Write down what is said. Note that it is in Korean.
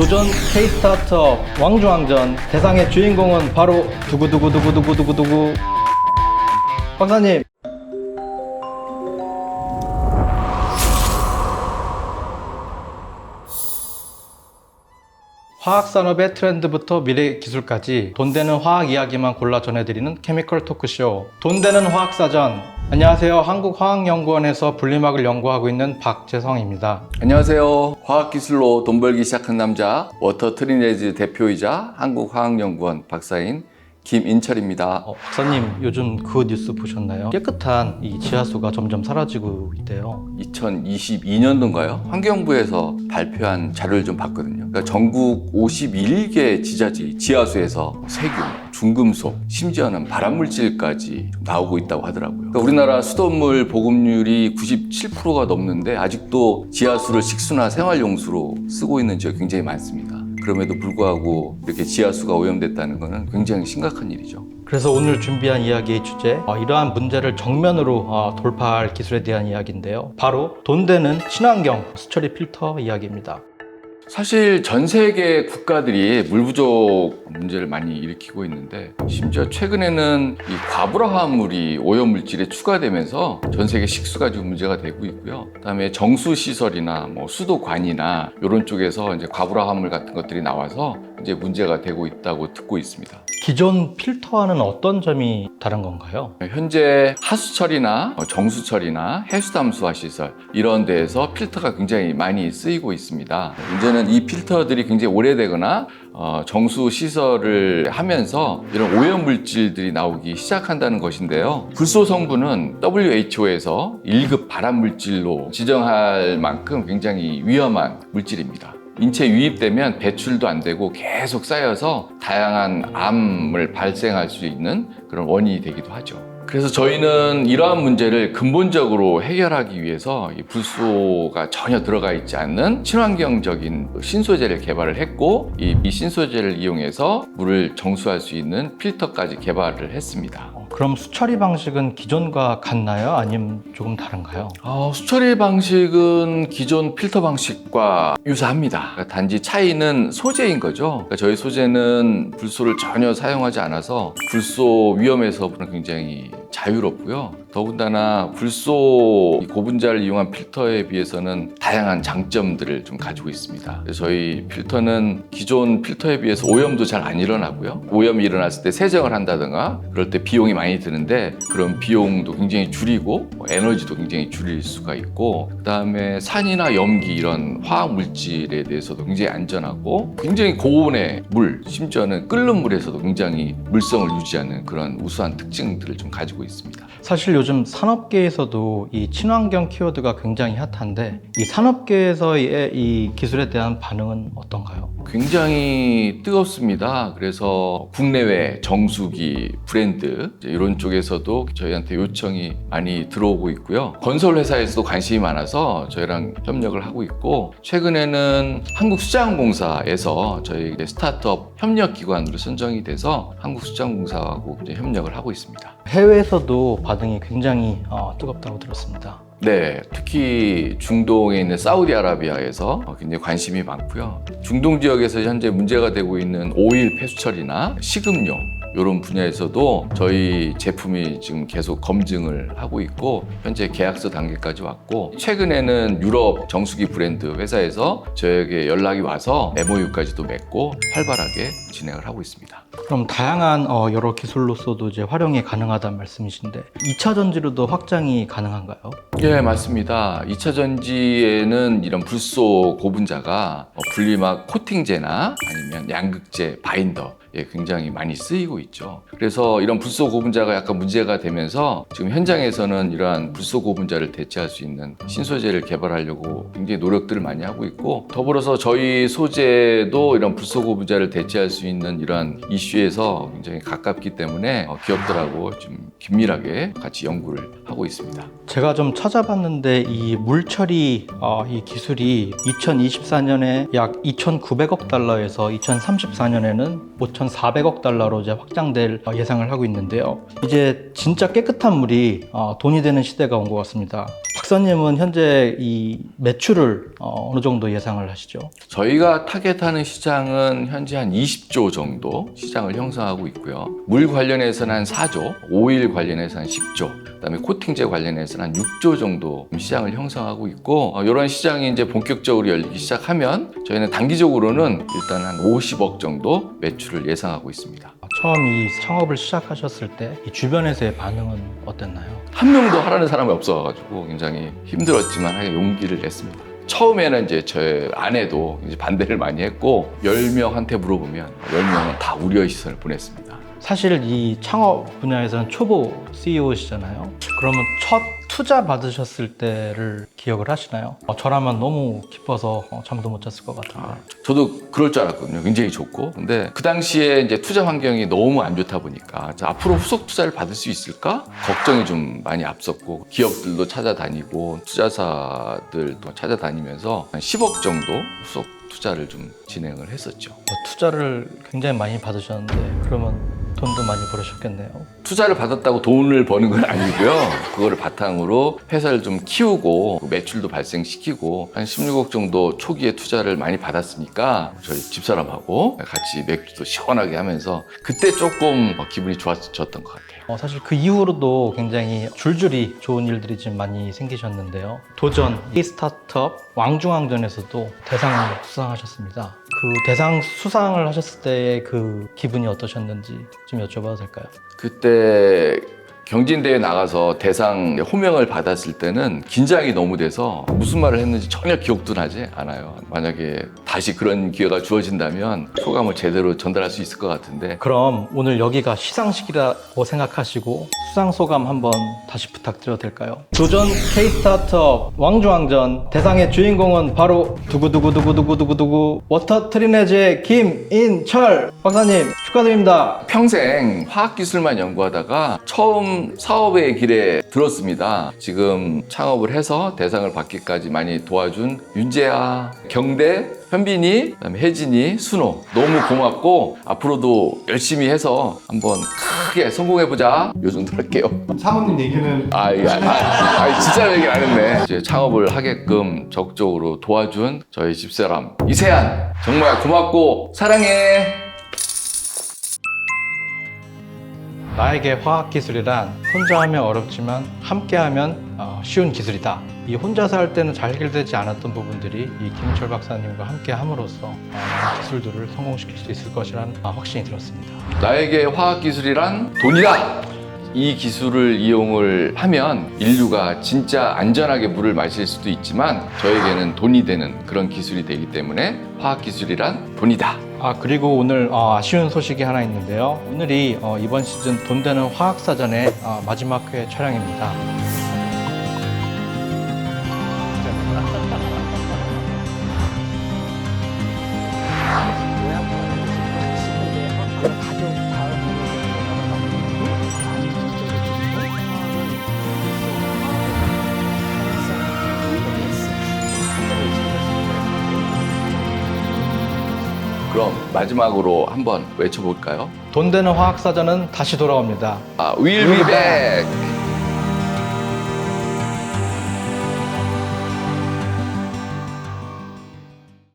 도전 K-스타트업 왕중왕전 대상의 주인공은 바로 두구두구두구두구두구두구. 박사님. 화학산업의 트렌드부터 미래 기술까지 돈 되는 화학 이야기만 골라 전해드리는 케미컬 토크쇼. 돈 되는 화학사전 안녕하세요 한국화학연구원에서 분리막을 연구하고 있는 박재성입니다 안녕하세요. 화학기술로 돈 벌기 시작한 남자 워터 트리네즈 대표이자 한국화학연구원 박사인 김인철입니다. 어, 박사님 요즘 그 뉴스 보셨나요? 깨끗한 이 지하수가 점점 사라지고 있대요 2022년도인가요? 환경부에서 발표한 자료를 좀 봤거든요. 그러니까 전국 51개 지자지 지하수에서 세균, 중금속, 심지어는 발암물질까지 좀 나오고 있다고 하더라고요. 그러니까 우리나라 수돗물 보급률이 97%가 넘는데 아직도 지하수를 식수나 생활용수로 쓰고 있는 지역이 굉장히 많습니다. 그럼에도 불구하고 이렇게 지하수가 오염됐다는 것은 굉장히 심각한 일이죠. 그래서 오늘 준비한 이야기의 주제 어, 이러한 문제를 정면으로 어, 돌파할 기술에 대한 이야기인데요 바로 돈 되는 친환경 수처리 필터 이야기입니다 사실 전 세계 국가들이 물 부족 문제를 많이 일으키고 있는데 심지어 최근에는 이 과불화 화합물이 오염 물질에 추가되면서 전 세계 식수가 지금 문제가 되고 있고요. 그다음에 정수 시설이나 뭐 수도관이나 이런 쪽에서 이제 과불화 화합물 같은 것들이 나와서 이제 문제가 되고 있다고 듣고 있습니다. 기존 필터와는 어떤 점이 다른 건가요? 현재 하수처리나 어, 정수처리나 해수담수화 시설 이런 데에서 필터가 굉장히 많이 쓰이고 있습니다. 문제는 이 필터들이 굉장히 오래되거나 어, 정수 시설을 하면서 이런 오염 물질들이 나오기 시작한다는 것인데요. 불소 성분은 WHO에서 1급 발암 물질로 지정할 만큼 굉장히 위험한 물질입니다. 인체에 유입되면 배출도 안 되고 계속 쌓여서 다양한 암을 발생할 수 있는 그런 원인이 되기도 하죠. 그래서 저희는 이러한 문제를 근본적으로 해결하기 위해서 이 불소가 전혀 들어가 있지 않는 친환경적인 신소재를 개발을 했고 이, 이 신소재를 이용해서 물을 정수할 수 있는 필터까지 개발을 했습니다. 어, 그럼 수처리 방식은 기존과 같나요? 아니면 조금 다른가요? 어, 수처리 방식은 기존 필터 방식과 유사합니다. 그러니까 단지 차이는 소재인 거죠. 그러니까 저희 소재는 불소를 전혀 사용하지 않아서 불소 위험에서는 굉장히 자유롭고요. 더군다나 불소 이 고분자를 이용한 필터에 비해서는 다양한 장점들을 좀 가지고 있습니다. 저희 필터는 기존 필터에 비해서 오염도 잘 안 일어나고요. 오염이 일어났을 때 세정을 한다든가 그럴 때 비용이 많이 드는데 그런 비용도 굉장히 줄이고 뭐 에너지도 굉장히 줄일 수가 있고 그다음에 산이나 염기 이런 화학 물질에 대해서도 굉장히 안전하고 굉장히 고온의 물 심지어는 끓는 물에서도 굉장히 물성을 유지하는 그런 우수한 특징들을 좀 가지고 있습니다. 사실 요즘 산업계에서도 이 친환경 키워드가 굉장히 핫한데 이 산업계에서의 이 기술에 대한 반응은 어떤가요? 굉장히 뜨겁습니다. 그래서 국내외 정수기 브랜드 이런 쪽에서도 저희한테 요청이 많이 들어오고 있고요. 건설 회사에서도 관심이 많아서 저희랑 협력을 하고 있고 최근에는 한국수자항공사에서 저희 스타트업 협력 기관으로 선정이 돼서 한국수자항공사하고 이제 협력을 하고 있습니다. 해외에서도 반응이 굉장히 어, 뜨겁다고 들었습니다. 네, 특히 중동에 있는 사우디아라비아에서 어, 굉장히 관심이 많고요. 중동 지역에서 현재 문제가 되고 있는 오일 폐수처리나 식음료 이런 분야에서도 저희 제품이 지금 계속 검증을 하고 있고 현재 계약서 단계까지 왔고 최근에는 유럽 정수기 브랜드 회사에서 저에게 연락이 와서 MOU까지도 맺고 활발하게 진행을 하고 있습니다. 그럼 다양한 어, 여러 기술로서도 이제 활용이 가능하다는 말씀이신데 2차 전지로도 확장이 가능한가요? 예, 맞습니다. 2차 전지에는 이런 불소 고분자가 어, 분리막 코팅제나 아니면 양극재, 바인더 예, 굉장히 많이 쓰이고 있죠. 그래서 이런 불소 고분자가 약간 문제가 되면서 지금 현장에서는 이러한 불소 고분자를 대체할 수 있는 신소재를 개발하려고 굉장히 노력들을 많이 하고 있고 더불어서 저희 소재도 이런 불소 고분자를 대체할 수 있는 이러한 이슈에서 굉장히 가깝기 때문에 어, 기업들하고 좀 긴밀하게 같이 연구를 하고 있습니다. 제가 좀 찾아봤는데 이 물처리 어, 이 기술이 2024년에 약 2,900억 달러에서 2034년에는 5,400억 달러로 이제 확장될 어, 예상을 하고 있는데요. 이제 진짜 깨끗한 물이 어, 돈이 되는 시대가 온 것 같습니다. 박사님은 현재 이 매출을 어, 어느 정도 예상을 하시죠? 저희가 타겟하는 시장은 현재 한 20조 정도 시장을 형성하고 있고요. 물 관련해서는 한 4조, 오일 관련해서 한 10조, 그다음에 코팅제 관련해서는 한 6조 정도 시장을 형성하고 있고 어, 이런 시장이 이제 본격적으로 열리기 시작하면 저희는 단기적으로는 일단 한 50억 정도 매출을 예상하고 있습니다. 처음 이 창업을 시작하셨을 때 이 주변에서의 반응은 어땠나요? 한 명도 하라는 사람이 없어가지고 굉장히 힘들었지만 용기를 냈습니다. 처음에는 이제 제 아내도 이제 반대를 많이 했고 10명한테 물어보면 10명은 다 우려의 시선을 보냈습니다. 사실 이 창업 분야에서는 초보 CEO시잖아요. 그러면 첫 투자 받으셨을 때를 기억을 하시나요? 어, 저라면 너무 기뻐서 어, 잠도 못 잤을 것 같은데. 저도 그럴 줄 알았거든요. 굉장히 좋고. 근데 그 당시에 이제 투자 환경이 너무 안 좋다 보니까 자, 앞으로 후속 투자를 받을 수 있을까? 걱정이 좀 많이 앞섰고 기업들도 찾아다니고 투자사들도 찾아다니면서 한 10억 정도 후속 투자를 좀 진행을 했었죠. 어, 투자를 굉장히 많이 받으셨는데 그러면 돈도 많이 벌으셨겠네요. 투자를 받았다고 돈을 버는 건 아니고요. 그거를 바탕으로 회사를 좀 키우고 매출도 발생시키고 한 16억 정도 초기에 투자를 많이 받았으니까 저희 집사람하고 같이 맥주도 시원하게 하면서 그때 조금 기분이 좋아졌던 것 같아요. 어, 사실 그 이후로도 굉장히 줄줄이 좋은 일들이 좀 많이 생기셨는데요. 도전, 이 스타트업 왕중왕전에서도 대상을 수상하셨습니다. 그 대상 수상을 하셨을 때의 그 기분이 어떠셨는지 좀 여쭤봐도 될까요? 그때 경진대회 나가서 대상 호명을 받았을 때는 긴장이 너무 돼서 무슨 말을 했는지 전혀 기억도 나지 않아요. 만약에 다시 그런 기회가 주어진다면 소감을 제대로 전달할 수 있을 것 같은데 그럼 오늘 여기가 시상식이라고 생각하시고 수상 소감 한번 다시 부탁드려도 될까요? 도전 K-스타트업 왕중왕전 대상의 주인공은 바로 두구두구두구두구두구두구 워터 트리네즈의 김인철 박사님 축하드립니다. 평생 화학기술만 연구하다가 처음 사업의 길에 들었습니다. 지금 창업을 해서 대상을 받기까지 많이 도와준 윤재아, 경대, 현빈이, 그다음에 혜진이, 순호 너무 고맙고 앞으로도 열심히 해서 한번 크게 성공해보자. 요 정도 할게요. 사모님 얘기는 아, 이 아, 아, 아, 진짜 얘기 안 했네. 이제 창업을 하게끔 적극적으로 도와준 저희 집사람 이세안 정말 고맙고 사랑해. 나에게 화학 기술이란 혼자 하면 어렵지만 함께 하면 어, 쉬운 기술이다. 이 혼자서 할 때는 잘 해결되지 않았던 부분들이 이 김철 박사님과 함께 함으로써 어, 기술들을 성공시킬 수 있을 것이라는 어, 확신이 들었습니다. 나에게 화학 기술이란 돈이다! 이 기술을 이용을 하면 인류가 진짜 안전하게 물을 마실 수도 있지만 저에게는 돈이 되는 그런 기술이 되기 때문에 화학 기술이란 돈이다. 아 그리고 오늘 어, 아쉬운 소식이 하나 있는데요. 오늘이 어, 이번 시즌 돈 되는 화학사전의 어, 마지막 회 촬영입니다. 그럼 마지막으로 한번 외쳐볼까요? 돈 되는 화학사전은 다시 돌아옵니다. 아, we'll be back!